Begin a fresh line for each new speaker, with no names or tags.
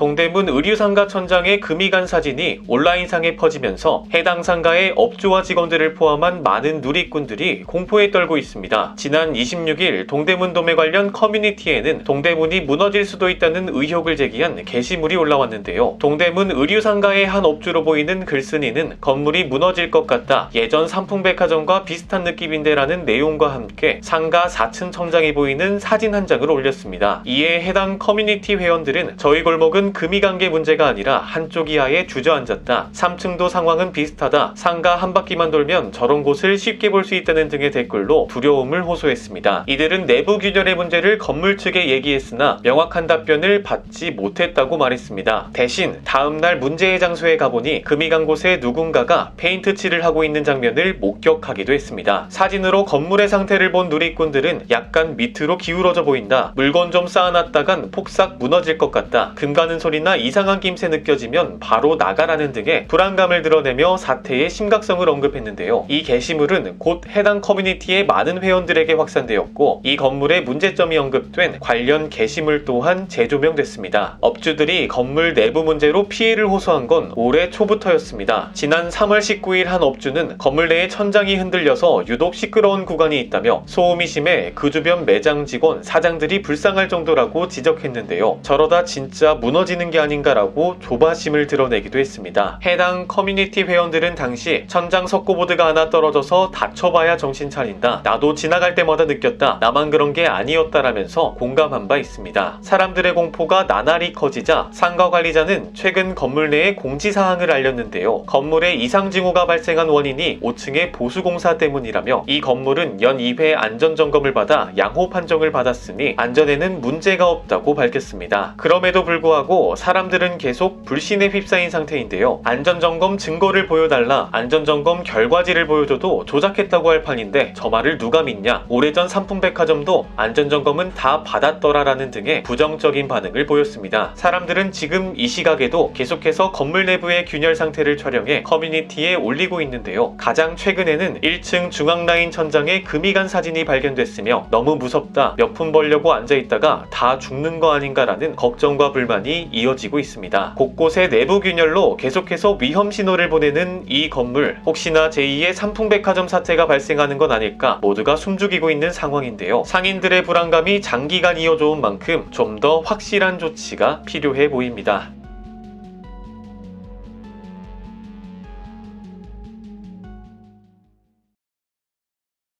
동대문 의류상가 천장의 금이 간 사진이 온라인상에 퍼지면서 해당 상가의 업주와 직원들을 포함한 많은 누리꾼들이 공포에 떨고 있습니다. 지난 26일 동대문 돔에 관련 커뮤니티에는 동대문이 무너질 수도 있다는 의혹을 제기한 게시물이 올라왔는데요. 동대문 의류상가의 한 업주로 보이는 글쓴이는 건물이 무너질 것 같다. 예전 삼풍백화점과 비슷한 느낌인데라는 내용과 함께 상가 4층 천장이 보이는 사진 한 장을 올렸습니다. 이에 해당 커뮤니티 회원들은 저희 골목은 금이 간 게 문제가 아니라 한쪽이 아예 주저앉았다. 3층도 상황은 비슷하다. 상가 한 바퀴만 돌면 저런 곳을 쉽게 볼 수 있다는 등의 댓글로 두려움을 호소했습니다. 이들은 내부 균열의 문제를 건물 측에 얘기했으나 명확한 답변을 받지 못했다고 말했습니다. 대신 다음날 문제의 장소에 가보니 금이 간 곳에 누군가가 페인트 칠을 하고 있는 장면을 목격하기도 했습니다. 사진으로 건물의 상태를 본 누리꾼들은 약간 밑으로 기울어져 보인다. 물건 좀 쌓아놨다간 폭삭 무너질 것 같다. 금 가는 소리나 이상한 김새 느껴지면 바로 나가라는 등의 불안감을 드러내며 사태의 심각성을 언급했는데요. 이 게시물은 곧 해당 커뮤니티의 많은 회원들에게 확산되었고 이 건물의 문제점이 언급된 관련 게시물 또한 재조명됐습니다. 업주들이 건물 내부 문제로 피해를 호소한 건 올해 초부터였습니다. 지난 3월 19일 한 업주는 건물 내의 천장이 흔들려서 유독 시끄러운 구간이 있다며 소음이 심해 그 주변 매장 직원, 사장들이 불쌍할 정도라고 지적했는데요. 저러다 진짜 무너지 는 게 아닌가라고 조바심을 드러내기도 했습니다. 해당 커뮤니티 회원들은 당시 천장 석고보드가 하나 떨어져서 다쳐봐야 정신 차린다. 나도 지나갈 때마다 느꼈다. 나만 그런 게 아니었다라면서 공감한 바 있습니다. 사람들의 공포가 나날이 커지자 상가 관리자는 최근 건물 내에 공지사항을 알렸는데요. 건물에 이상 징후가 발생한 원인이 5층의 보수공사 때문이라며 이 건물은 연 2회 안전점검을 받아 양호 판정을 받았으니 안전에는 문제가 없다고 밝혔습니다. 그럼에도 불구하고 사람들은 계속 불신에 휩싸인 상태인데요. 안전점검 증거를 보여달라 안전점검 결과지를 보여줘도 조작했다고 할 판인데 저 말을 누가 믿냐 오래전 삼풍백화점도 안전점검은 다 받았더라라는 등의 부정적인 반응을 보였습니다. 사람들은 지금 이 시각에도 계속해서 건물 내부의 균열 상태를 촬영해 커뮤니티에 올리고 있는데요. 가장 최근에는 1층 중앙라인 천장에 금이 간 사진이 발견됐으며 너무 무섭다 몇 푼 벌려고 앉아있다가 다 죽는 거 아닌가라는 걱정과 불만이 이어지고 있습니다. 곳곳에 내부 균열로 계속해서 위험 신호를 보내는 이 건물 혹시나 제2의 삼풍백화점 사태가 발생하는 건 아닐까 모두가 숨죽이고 있는 상황인데요. 상인들의 불안감이 장기간 이어져 온 만큼 좀 더 확실한 조치가 필요해 보입니다.